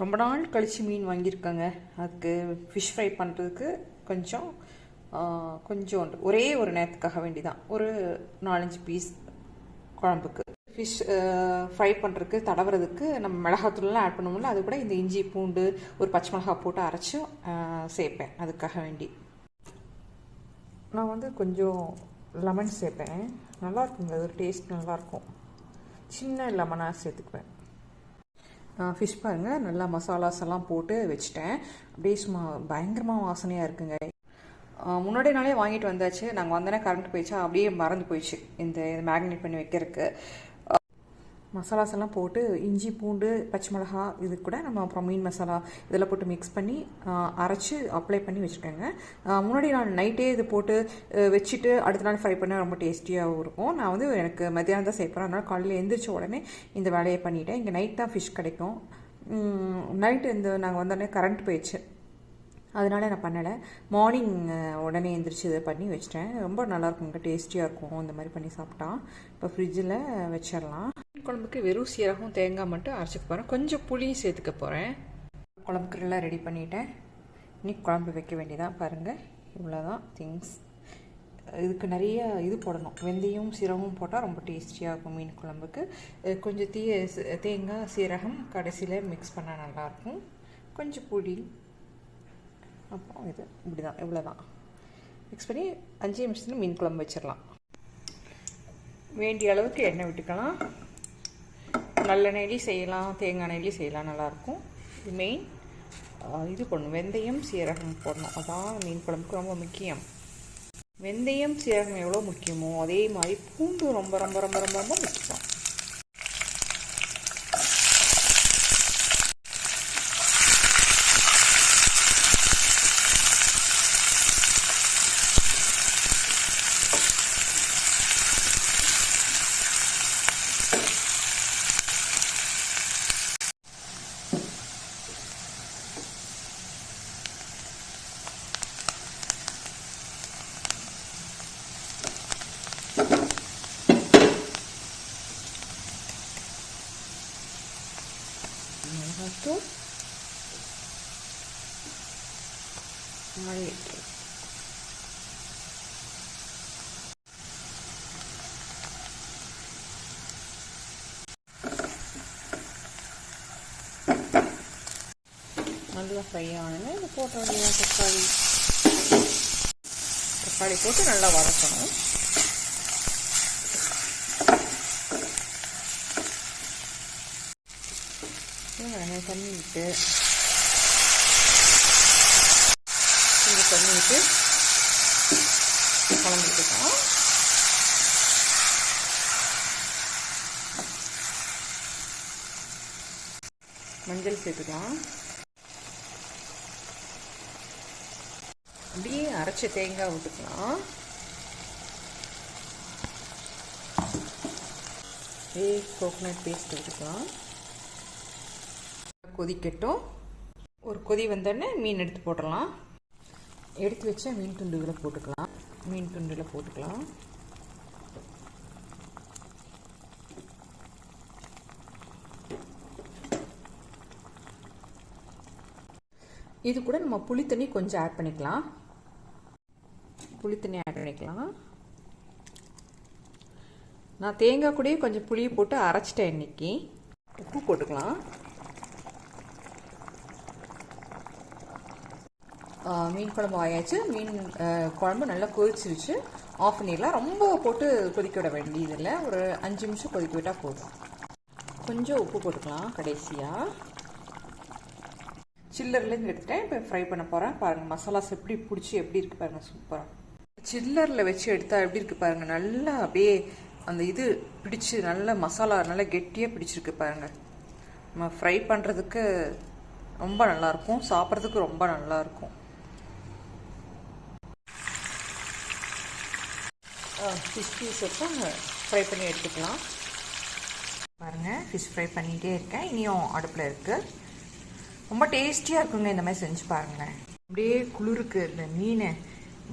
ரொம்ப நாள் கழித்து மீன் வாங்கியிருக்கேங்க. அதுக்கு ஃபிஷ் ஃப்ரை பண்ணுறதுக்கு கொஞ்சம் கொஞ்சம் ஒரே ஒரு நேரத்துக்காக வேண்டி தான் ஒரு நாலஞ்சு பீஸ் குழம்புக்கு. ஃபிஷ் ஃப்ரை பண்ணுறதுக்கு தடவுறதுக்கு நம்ம மிளகாத்தூள்லாம் ஆட் பண்ணுவோம்ல அது கூட இந்த இஞ்சி பூண்டு ஒரு பச்சை மிளகா போட்டு அரைச்சும் சேர்ப்பேன். அதுக்காக வேண்டி. நான் வந்து கொஞ்சம் லெமன் சேர்ப்பேன். நல்லா இருக்குங்க. அது டேஸ்ட் நல்லாயிருக்கும் சின்ன லெமனாக சேர்த்துக்குவேன். ஃபிஷ் பாருங்கள் நல்லா மசாலாஸ் எல்லாம் போட்டு வச்சுட்டேன். அப்படியே சும்மா பயங்கரமாக வாசனையாக இருக்குங்க. முன்னாடி நாளே வாங்கிட்டு வந்தாச்சு. நாங்கள் வந்தோடனே கரண்ட் போயிடுச்சா? அப்படியே மறந்து போயிடுச்சு. இந்த இது மேக்னேட் பண்ணி வைக்கிறதுக்கு. மசாலாஸ் எல்லாம் போட்டு இஞ்சி பூண்டு பச்சை மிளகா இது கூட நம்ம அப்புறம் மீன் மசாலா இதெல்லாம் போட்டு மிக்ஸ் பண்ணி அரைச்சி அப்ளை பண்ணி வச்சுருக்கேங்க முன்னாடி நான் நைட்டே இது போட்டு வச்சுட்டு அடுத்த நாள் ஃப்ரை பண்ண ரொம்ப டேஸ்டியாகவும் இருக்கும். நான் வந்து எனக்கு மத்தியானம் தான் சேர்ப்பேன் அதனால் காலையில் எழுந்திரிச்ச உடனே இந்த வேலையை பண்ணிட்டேன். இங்கே நைட் தான் ஃபிஷ் கிடைக்கும். நைட்டு இந்த நாங்கள் வந்தோடனே கரண்ட் போயிடுச்சு. அதனால நான் பண்ணலை. மார்னிங் உடனே எந்திரிச்சு இதை பண்ணி வச்சிட்டேன். ரொம்ப நல்லாயிருக்குங்க. டேஸ்டியாக இருக்கும். இந்த மாதிரி பண்ணி சாப்பிட்டா. இப்போ ஃப்ரிட்ஜில் வச்சிடலாம். குழம்புக்கு வெறும் சீரகம் தேங்காய் மட்டும் அரைச்சிக்க போகிறேன் கொஞ்சம் புளியும் சேர்த்துக்க போகிறேன் குழம்புக்கு எல்லாம் ரெடி பண்ணிட்டேன். இன்னைக்கு குழம்பு வைக்க வேண்டியதான் பாருங்கள் இவ்வளோதான் திங்ஸ் இதுக்கு நிறைய இது போடணும். வெந்தயம் சீரகமும் போட்டால் ரொம்ப டேஸ்டியாக இருக்கும் மீன் குழம்புக்கு. கொஞ்சம் தீ தேங்காய் சீரகம் கடைசியில் மிக்ஸ் பண்ணால் நல்லாயிருக்கும். கொஞ்சம் புளி அப்புறம் இது இப்படி தான் இவ்வளோ தான் மிக்ஸ் பண்ணி அஞ்சு நிமிஷத்தில் மீன் குழம்பு வச்சிடலாம். வேண்டிய அளவுக்கு எண்ணெய் விட்டுக்கலாம். நல்லெண்ணெயிலையும் செய்யலாம் தேங்காய் எண்ணெயிலையும் செய்யலாம் நல்லாயிருக்கும். இது மெயின் இது போடணும். வெந்தயம் சீரகம் போடணும். அதான் மீன் குழம்புக்கு ரொம்ப முக்கியம். வெந்தயம் சீரகம் எவ்வளோ முக்கியமோ அதே மாதிரி பூண்டு ரொம்ப ரொம்ப ரொம்ப ரொம்ப ரொம்ப முக்கியம். மிளகாத்தூள் மல்லித்தூள் நல்லா ஃப்ரை ஆனது இது போட்ட தக்காளி தக்காளி போட்டு நல்லா வதக்கணும் வெங்காயம் தண்ணி விட்டு கொஞ்சம் தண்ணி விட்டு கலந்துக்கிட்டோம். மஞ்சள் சேர்த்துக்கலாம். அப்படியே அரைச்ச தேங்காய் விட்டுக்கலாம். ஏ கோகனட் பேஸ்ட் விட்டுக்கலாம். கொதிக்கட்டும். ஒரு கொதி வந்தோடனே மீன் எடுத்து போட்டுடலாம். எடுத்து வச்ச மீன் துண்டுகளை போட்டுக்கலாம். மீன் துண்டுகளை போட்டுக்கலாம். இது கூட நம்ம புளி தண்ணி கொஞ்சம் ஆட் பண்ணிக்கலாம். புளி தண்ணி ஆட் பண்ணிக்கலாம். நான் தேங்காய் கூடயே கொஞ்சம் புளியை போட்டு அரைச்சிட்டேன் இன்னைக்கு. உப்பு போட்டுக்கலாம். மீன் குழம்பு ஆயாச்சு. மீன் குழம்பு நல்லா கொதிச்சிருச்சு. ஆஃப் பண்ணிடலாம் ரொம்ப போட்டு கொதிக்க விட வேண்டியதில்லை. ஒரு அஞ்சு நிமிஷம் கொதிக்க விட்டால் போதும். கொஞ்சம் உப்பு போட்டுக்கலாம் கடைசியாக சில்லர்லேருந்து எடுத்துட்டேன். இப்போ ஃப்ரை பண்ண போகிறேன் பாருங்கள் மசாலாஸ் எப்படி பிடிச்சி எப்படி இருக்குது பாருங்கள் சூப்பராக சில்லரில் வச்சு எடுத்தால் எப்படி இருக்குது பாருங்கள் நல்லா அப்படியே அந்த இது பிடிச்சி நல்ல மசாலா நல்லா கெட்டியாக பிடிச்சிருக்கு பாருங்கள் நம்ம ஃப்ரை பண்ணுறதுக்கு ரொம்ப நல்லாயிருக்கும் சாப்பிட்றதுக்கு ரொம்ப நல்லாயிருக்கும் ஃபிஷ் பீஸ் ஃப்ரை பண்ணி எடுத்துக்கலாம். பாருங்கள் ஃபிஷ் ஃப்ரை பண்ணிகிட்டே இருக்கேன். இனியும் அடுப்பில் இருக்குது ரொம்ப டேஸ்டியாக இருக்குங்க இந்த மாதிரி செஞ்சு பாருங்களேன் அப்படியே குளிருக்கு இந்த மீனை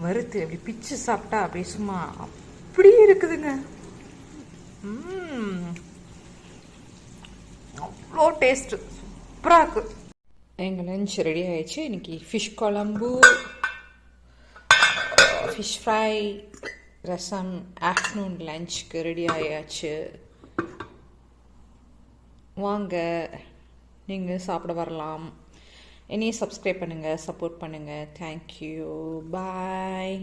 வறுத்து அப்படி பிச்சு சாப்பிட்டா அப்படியே சும்மா அப்படியே இருக்குதுங்க. அவ்வளோ டேஸ்ட்டு சூப்பராக இருக்குது எங்கள் லஞ்ச் ரெடி ஆயிடுச்சு. இன்னைக்கு ஃபிஷ் குழம்பு ஃபிஷ் ஃப்ரை ரசம் ஆஃப்டர்நூன் லஞ்சுக்கு ரெடி ஆயாச்சு. வாங்க நீங்கள் சாப்பிட வரலாம். என்னையும் சப்ஸ்கிரைப் பண்ணுங்கள் சப்போர்ட் பண்ணுங்கள் தேங்க்யூ பாய்